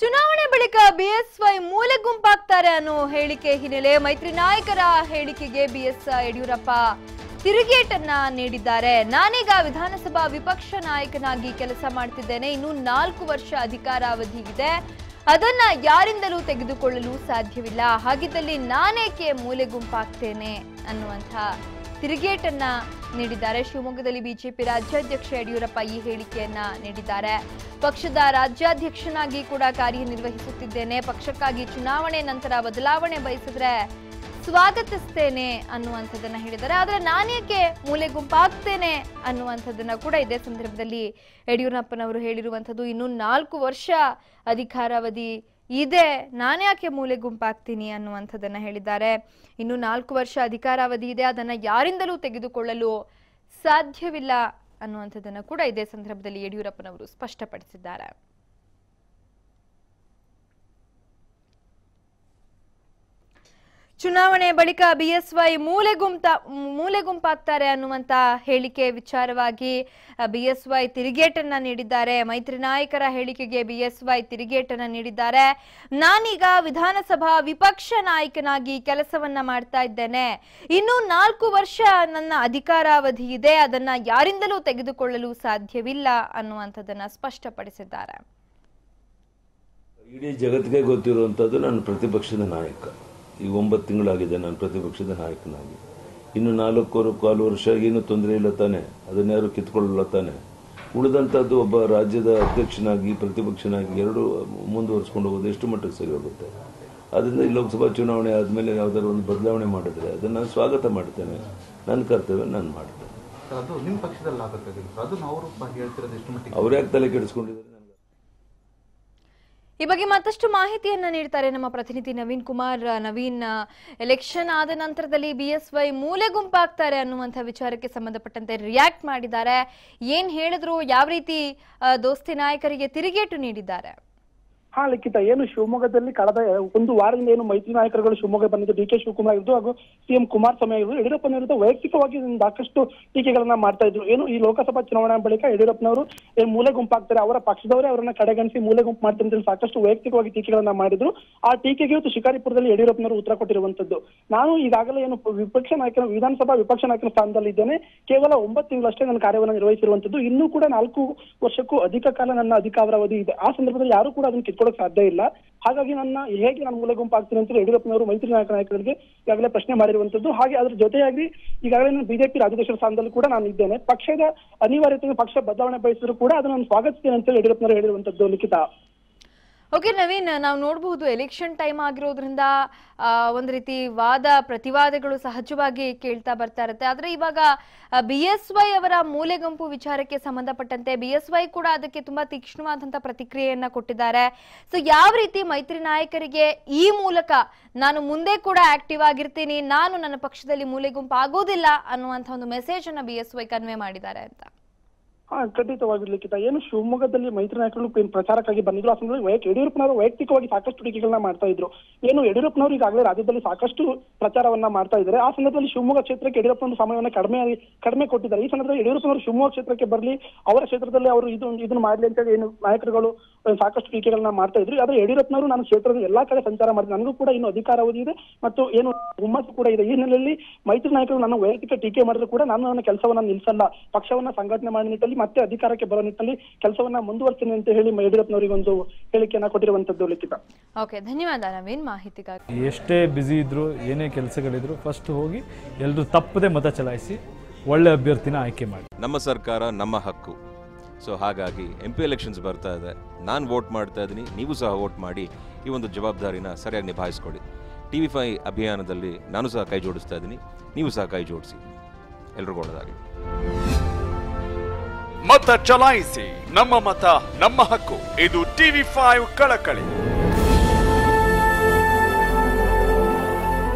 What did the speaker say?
ಚುನಾವಣೆ ಬಳಿಕ ಬಿಎಸ್ವೈ ಮೂಲೆ ಗುಂಪಾಗ್ತಾರೆ ಅನ್ನೋ ಹೇಳಿಕೆ ಹಿನ್ನೆಲೆ ಮೈತ್ರಿ ನಾಯಕರ ಹೇಳಿಕೆಗೆ ಬಿಎಸ್ ಯಡಿಯೂರಪ್ಪ ತಿರುಗೇಟನ್ನ ನೀಡಿದ್ದಾರೆ. ನಾನೀಗ ವಿಧಾನಸಭಾ ವಿಪಕ್ಷ ನಾಯಕನಾಗಿ ಕೆಲಸ ಮಾಡ್ತಿದ್ದೇನೆ. ಇನ್ನು ನಾಲ್ಕು ವರ್ಷ ಅಧಿಕಾರಾವಧಿ ಇದೆ ಅದನ್ನ ಯಾರಿಂದಲೂ ತೆಗೆದುಕೊಳ್ಳಲು ಸಾಧ್ಯವಿಲ್ಲ. ಹಾಗಿದ್ದಲ್ಲಿ ನಾನೇಕೆ ಮೂಲೆ ಗುಂಪಾಗ್ತೇನೆ ಅನ್ನುವಂಥ ತಿರುಗೇಟನ್ನ ನೀಡಿದ್ದಾರೆ. ಶಿವಮೊಗ್ಗದಲ್ಲಿ ಬಿಜೆಪಿ ರಾಜ್ಯಾಧ್ಯಕ್ಷ ಯಡಿಯೂರಪ್ಪ ಈ ಹೇಳಿಕೆಯನ್ನ ನೀಡಿದ್ದಾರೆ. ಪಕ್ಷದ ರಾಜ್ಯಾಧ್ಯಕ್ಷನಾಗಿ ಕೂಡ ಕಾರ್ಯನಿರ್ವಹಿಸುತ್ತಿದ್ದೇನೆ. ಪಕ್ಷಕ್ಕಾಗಿ ಚುನಾವಣೆ ನಂತರ ಬದಲಾವಣೆ ಬಯಸಿದ್ರೆ ಸ್ವಾಗತಿಸ್ತೇನೆ ಅನ್ನುವಂಥದ್ದನ್ನ ಹೇಳಿದ್ದಾರೆ. ಆದರೆ ನಾನೇಕೆ ಮೂಲೆ ಗುಂಪಾಗ್ತೇನೆ ಅನ್ನುವಂಥದ್ದನ್ನ ಕೂಡ ಇದೇ ಸಂದರ್ಭದಲ್ಲಿ ಯಡಿಯೂರಪ್ಪನವರು ಹೇಳಿರುವಂಥದ್ದು. ಇನ್ನೂ ನಾಲ್ಕು ವರ್ಷ ಅಧಿಕಾರಾವಧಿ ಇದೆ ನಾನ್ಯಾಕೆ ಮೂಲೆ ಗುಂಪಾಗ್ತೀನಿ ಅನ್ನುವಂಥದ್ದನ್ನ ಹೇಳಿದ್ದಾರೆ. ಇನ್ನು ನಾಲ್ಕು ವರ್ಷ ಅಧಿಕಾರಾವಧಿ ಇದೆ, ಅದನ್ನ ಯಾರಿಂದಲೂ ತೆಗೆದುಕೊಳ್ಳಲು ಸಾಧ್ಯವಿಲ್ಲ ಅನ್ನುವಂಥದ್ದನ್ನ ಕೂಡ ಇದೇ ಸಂದರ್ಭದಲ್ಲಿ ಯಡಿಯೂರಪ್ಪನವರು ಸ್ಪಷ್ಟಪಡಿಸಿದ್ದಾರೆ. ಚುನಾವಣೆ ಬಳಿಕ ಬಿಎಸ್ವೈ ಮೂಲೆ ಗುಂಪ ಮೂಲೆ ಗುಂಪಾಗ್ತಾರೆ ಅನ್ನುವಂತ ಹೇಳಿಕೆ ವಿಚಾರವಾಗಿ ಬಿಎಸ್ವೈ ತಿರುಗೇಟನ್ನ ನೀಡಿದ್ದಾರೆ. ಮೈತ್ರಿ ನಾಯಕರ ಹೇಳಿಕೆಗೆ ಬಿಎಸ್ವೈ ತಿರುಗೇಟನ್ನ ನೀಡಿದ್ದಾರೆ. ನಾನೀಗ ವಿಧಾನಸಭಾ ವಿಪಕ್ಷ ನಾಯಕನಾಗಿ ಕೆಲಸವನ್ನ ಮಾಡ್ತಾ ಇದ್ದೇನೆ. ಇನ್ನು ನಾಲ್ಕು ವರ್ಷ ನನ್ನ ಅಧಿಕಾರಾವಧಿ ಇದೆ. ಅದನ್ನ ಯಾರಿಂದಲೂ ತೆಗೆದುಕೊಳ್ಳಲು ಸಾಧ್ಯವಿಲ್ಲ ಅನ್ನುವಂಥದ್ದನ್ನ ಸ್ಪಷ್ಟಪಡಿಸಿದ್ದಾರೆ. ಇಡೀ ಜಗತ್ತಿಗೆ ಗೊತ್ತಿರುವಂಥದ್ದು ನಾನು ಪ್ರತಿಪಕ್ಷದ ನಾಯಕ. ಈಗ ಒಂಬತ್ತು ತಿಂಗಳಾಗಿದೆ ನಾನು ಪ್ರತಿಪಕ್ಷದ ನಾಯಕನಾಗಿ. ಇನ್ನು ನಾಲ್ಕೂವರೆ ಕಾಲು ವರ್ಷ ಏನು ತೊಂದರೆ ಇಲ್ಲ ತಾನೆ. ಅದನ್ನ ಯಾರು ಕಿತ್ಕೊಳ್ಳಲ್ಲ ತಾನೆ. ಉಳಿದಂಥದ್ದು ಒಬ್ಬ ರಾಜ್ಯದ ಅಧ್ಯಕ್ಷನಾಗಿ ಪ್ರತಿಪಕ್ಷನಾಗಿ ಎರಡು ಮುಂದುವರಿಸ್ಕೊಂಡು ಹೋಗೋದು ಎಷ್ಟು ಮಟ್ಟಿಗೆ ಸರಿ ಹೋಗುತ್ತೆ? ಅದರಿಂದ ಈ ಲೋಕಸಭಾ ಚುನಾವಣೆ ಆದಮೇಲೆ ಯಾವುದಾದ್ರು ಒಂದು ಬದಲಾವಣೆ ಮಾಡಿದ್ರೆ ಅದನ್ನು ನಾನು ಸ್ವಾಗತ ಮಾಡ್ತೇನೆ. ನನ್ನ ಕರ್ತವ್ಯ ನಾನು ಮಾಡ್ತೇನೆ. ಸರ್, ಅದು ನಿಮ್ಮ ಪಕ್ಷದಲ್ಲಿ ಆಗಬೇಕಾಗಿಲ್ಲ ಸರ್ ಅದನ್ನು ಅವರು ಹೇಳ್ತಿರೋದು ಎಷ್ಟು ಮಟ್ಟಿಗೆ? ಅವ್ರು ಯಾಕೆ ತಲೆ ಕೆಡಿಸ್ಕೊಂಡಿದ್ದಾರೆ? ಈ ಬಗ್ಗೆ ಮತ್ತಷ್ಟು ಮಾಹಿತಿಯನ್ನ ನೀಡ್ತಾರೆ ನಮ್ಮ ಪ್ರತಿನಿಧಿ ನವೀನ್ ಕುಮಾರ್. ನವೀನ್, ಎಲೆಕ್ಷನ್ ಆದ ನಂತರದಲ್ಲಿ ಬಿಎಸ್ವೈ ಮೂಲೆ ಗುಂಪಾಗ್ತಾರೆ ಅನ್ನುವಂಥ ವಿಚಾರಕ್ಕೆ ಸಂಬಂಧಪಟ್ಟಂತೆ ರಿಯಾಕ್ಟ್ ಮಾಡಿದ್ದಾರೆ. ಏನ್ ಹೇಳಿದ್ರು, ಯಾವ ರೀತಿ ದೋಸ್ತಿ ನಾಯಕರಿಗೆ ತಿರುಗೇಟು ನೀಡಿದ್ದಾರೆ? ಹಾ ಲಿಖಿತ ಏನು ಶಿವಮೊಗ್ಗದಲ್ಲಿ ಕಳೆದ ಒಂದು ವಾರದಿಂದ ಏನು ಮೈತ್ರಿ ನಾಯಕರುಗಳು ಶಿವಮೊಗ್ಗ ಬಂದಿದ್ದು ಡಿ ಕೆ ಶಿವಕುಮಾರ್ ಇದ್ದು ಹಾಗೂ ಸಿಎಂ ಕುಮಾರಸ್ವಾಮಿ ಆಗಿದ್ದು ಯಡಿಯೂರಪ್ಪನ ವಿರುದ್ಧ ವೈಯಕ್ತಿಕವಾಗಿ ಸಾಕಷ್ಟು ಟೀಕೆಗಳನ್ನ ಮಾಡ್ತಾ ಇದ್ರು. ಏನು ಈ ಲೋಕಸಭಾ ಚುನಾವಣಾ ಬಳಿಕ ಯಡಿಯೂರಪ್ಪನವರು ಏನು ಮೂಲೆ ಗುಂಪಾಗ್ತಾರೆ, ಅವರ ಪಕ್ಷದವರೇ ಅವರನ್ನ ಕಡೆಗಣಿಸಿ ಮೂಲೆ ಗುಂಪು ಮಾಡ್ತಾರೆ ಸಾಕಷ್ಟು ವೈಯಕ್ತಿಕವಾಗಿ ಟೀಕೆಗಳನ್ನ ಮಾಡಿದ್ರು. ಆ ಟೀಕೆಗೆ ಇವತ್ತು ಶಿಕಾರಿಪುರದಲ್ಲಿ ಯಡಿಯೂರಪ್ಪನವರು ಉತ್ತರ ಕೊಟ್ಟಿರುವಂತದ್ದು. ನಾನು ಈಗಾಗಲೇ ಏನು ವಿಪಕ್ಷ ನಾಯಕನ, ವಿಧಾನಸಭಾ ವಿಪಕ್ಷ ನಾಯಕನ ಸ್ಥಾನದಲ್ಲಿ ಇದ್ದೇನೆ. ಕೇವಲ ಒಂಬತ್ತು ತಿಂಗಳಷ್ಟೇ ನನ್ನ ಕಾರ್ಯವನ್ನು ನಿರ್ವಹಿಸಿರುವಂತದ್ದು. ಇನ್ನೂ ಕೂಡ ನಾಲ್ಕು ವರ್ಷಕ್ಕೂ ಅಧಿಕ ಕಾಲ ನನ್ನ ಅಧಿಕಾರಾವಧಿ ಇದೆ. ಆ ಸಂದರ್ಭದಲ್ಲಿ ಯಾರು ಕೂಡ ಅದನ್ನು ಕಿತ್ಕೊಳ್ಳೋಕೆ ಸಾಧ್ಯ ಇಲ್ಲ. ಹಾಗಾಗಿ ನನ್ನ ಹೇಗೆ ನಾನು ಮೂಲೆ ಗುಂಪಾಗ್ತೀನಿ ಅಂತ ಯಡಿಯೂರಪ್ಪನವರು ಮೈತ್ರಿ ನಾಯಕ ನಾಯಕರಿಗೆ ಈಗಾಗಲೇ ಪ್ರಶ್ನೆ ಮಾಡಿರುವಂತದ್ದು. ಹಾಗೆ ಅದ್ರ ಜೊತೆಯಾಗಿ ಈಗಾಗಲೇ ನಾನು ಬಿಜೆಪಿ ರಾಜ್ಯಾಧ್ಯಕ್ಷರ ಸ್ಥಾನದಲ್ಲಿ ಕೂಡ ನಾನು ಇದ್ದೇನೆ. ಪಕ್ಷದ ಅನಿವಾರ್ಯತೆ ಪಕ್ಷ ಬದಲಾವಣೆ ಬಯಸಿದ್ರು ಕೂಡ ಅದನ್ನು ನಾನು ಸ್ವಾಗತಿಸ್ತೇನೆ ಅಂತ ಯಡಿಯೂರಪ್ಪನವರು ಹೇಳಿರುವಂತದ್ದು ಲಿಖಿತ. ಓಕೆ ನವೀನ್ ನಾವು ನೋಡಬಹುದು ಎಲೆಕ್ಷನ್ ಟೈಮ್ ಆಗಿರೋದ್ರಿಂದ ಒಂದು ರೀತಿ ವಾದ, ಪ್ರತಿವಾದಗಳು ಸಹಜವಾಗಿ ಕೇಳ್ತಾ ಬರ್ತಾ ಇರುತ್ತೆ. ಆದ್ರೆ ಇವಾಗ ಬಿ ಎಸ್ ವೈ ಅವರ ಮೂಲೆ ಗುಂಪು ವಿಚಾರಕ್ಕೆ ಸಂಬಂಧಪಟ್ಟಂತೆ ಬಿ ಎಸ್ ವೈ ಕೂಡ ಅದಕ್ಕೆ ತುಂಬಾ ತೀಕ್ಷ್ಣವಾದಂತ ಪ್ರತಿಕ್ರಿಯೆಯನ್ನ ಕೊಟ್ಟಿದ್ದಾರೆ. ಸೊ ಯಾವ ರೀತಿ ಮೈತ್ರಿ ನಾಯಕರಿಗೆ ಈ ಮೂಲಕ ನಾನು ಮುಂದೆ ಕೂಡ ಆಕ್ಟಿವ್ ಆಗಿರ್ತೀನಿ, ನಾನು ನನ್ನ ಪಕ್ಷದಲ್ಲಿ ಮೂಲೆಗುಂಪು ಆಗೋದಿಲ್ಲ ಅನ್ನುವಂಥ ಒಂದು ಮೆಸೇಜ್ ಅನ್ನ ಬಿ ಎಸ್ ವೈ ಕನ್ವೆ ಮಾಡಿದ್ದಾರೆ ಅಂತ. ಹಾ ಖಂಡಿತವಾಗಿ ಏನು ಶಿವಮೊಗ್ಗದಲ್ಲಿ ಮೈತ್ರಿ ನಾಯಕರು ಪ್ರಚಾರಕ್ಕಾಗಿ ಬಂದಿದ್ರು ಆ ಸಂದರ್ಭದಲ್ಲಿ ಯಡಿಯೂರಪ್ಪನವರು ವೈಯಕ್ತಿಕವಾಗಿ ಸಾಕಷ್ಟು ಟೀಕೆಗಳನ್ನ ಮಾಡ್ತಾ ಇದ್ರು. ಏನು ಯಡಿಯೂರಪ್ಪನವರು ಈಗಾಗಲೇ ರಾಜ್ಯದಲ್ಲಿ ಸಾಕಷ್ಟು ಪ್ರಚಾರವನ್ನ ಮಾಡ್ತಾ ಇದ್ದಾರೆ. ಆ ಸಂದರ್ಭದಲ್ಲಿ ಶಿವಮೊಗ್ಗ ಕ್ಷೇತ್ರಕ್ಕೆ ಯಡಿಯೂರಪ್ಪನವರು ಸಮಯವನ್ನ ಕಡಿಮೆ ಕಡಿಮೆ ಕೊಟ್ಟಿದ್ದಾರೆ. ಈ ಸಂದರ್ಭದಲ್ಲಿ ಯಡಿಯೂರಪ್ಪನವರು ಶಿವಮೊಗ್ಗ ಕ್ಷೇತ್ರಕ್ಕೆ ಬರಲಿ ಅವರ ಕ್ಷೇತ್ರದಲ್ಲಿ ಅವರು ಇದು ಇದನ್ನು ಮಾಡಲಿ ಅಂತ ಹೇಳಿ ಏನು ನಾಯಕರುಗಳು ಸಾಕಷ್ಟು ಟೀಕೆಗಳನ್ನ ಮಾಡ್ತಾ ಇದ್ರು. ಆದ್ರೆ ಯಡಿಯೂರಪ್ಪನವರು ನಾನು ಕ್ಷೇತ್ರದ ಎಲ್ಲಾ ಕಡೆ ಸಂಚಾರ ಮಾಡಿದ್ರು ನನಗೂ ಕೂಡ ಇನ್ನು ಅಧಿಕಾರಾವಧಿ ಇದೆ ಮತ್ತು ಏನು ಹುಮ್ಮಸ್ಸು ಕೂಡ ಇದೆ. ಈ ಹಿನ್ನೆಲೆಯಲ್ಲಿ ಮೈತ್ರಿ ನಾಯಕರು ನನ್ನ ವೈಯಕ್ತಿಕ ಟೀಕೆ ಮಾಡಿದ್ರು ಕೂಡ ನಾನು ನನ್ನ ಕೆಲಸವನ್ನ ನಿಲ್ಲಿಸಲ್ಲ ಪಕ್ಷವನ್ನ ಸಂಘಟನೆ ಮಾಡಿದ ನಿಟ್ಟಲ್ಲಿ ಮತ್ತೆ ಅಧಿಕಾರಕ್ಕೆ ಬರೋ ನಿಟ್ಟಲ್ಲಿ ಕೆಲಸವನ್ನ ಮುಂದುವರಿಸ್ತೀನಿ ಅಂತ ಹೇಳಿ ಯಡಿಯೂರಪ್ಪನವರಿಗೆ ಒಂದು ಹೇಳಿಕೆಯನ್ನ ಕೊಟ್ಟಿರುವಂತದ್ದು ಲಿಖಿತ. ಓಕೆ ಧನ್ಯವಾದ. ನವೀನ್ ಮಾಹಿತಿಗಾಗಿ ಎಷ್ಟೇ ಬ್ಯುಸಿ ಇದ್ರು ಏನೇ ಕೆಲಸಗಳಿದ್ರು ಫಸ್ಟ್ ಹೋಗಿ ಎಲ್ಲರೂ ತಪ್ಪದೆ ಮತ ಚಲಾಯಿಸಿ ಒಳ್ಳೆ ಅಭ್ಯರ್ಥಿನ ಆಯ್ಕೆ ಮಾಡಿ. ನಮ್ಮ ಸರ್ಕಾರ ನಮ್ಮ ಹಕ್ಕು. ಸೊ ಹಾಗಾಗಿ ಎಂ ಪಿ ಎಲೆಕ್ಷನ್ಸ್ ಬರ್ತಾ ಇದೆ. ನಾನು ವೋಟ್ ಮಾಡ್ತಾ ಇದ್ದೀನಿ ನೀವು ಸಹ ವೋಟ್ ಮಾಡಿ ಈ ಒಂದು ಜವಾಬ್ದಾರಿನ ಸರಿಯಾಗಿ ನಿಭಾಯಿಸ್ಕೊಡಿ ಟಿ ವಿ ಫೈ ಅಭಿಯಾನದಲ್ಲಿ ನಾನು ಸಹ ಕೈ ಜೋಡಿಸ್ತಾ ಇದ್ದೀನಿ ನೀವು ಸಹ ಕೈ ಜೋಡಿಸಿ. ಎಲ್ರಿಗೂ ಒಳ್ಳೆದಾಗಿ ಮತ ಚಲಾಯಿಸಿ ನಮ್ಮ ಮತ ನಮ್ಮ ಹಕ್ಕು. ಇದು ಟಿವಿ ಫೈವ್ ಕಳಕಳಿ.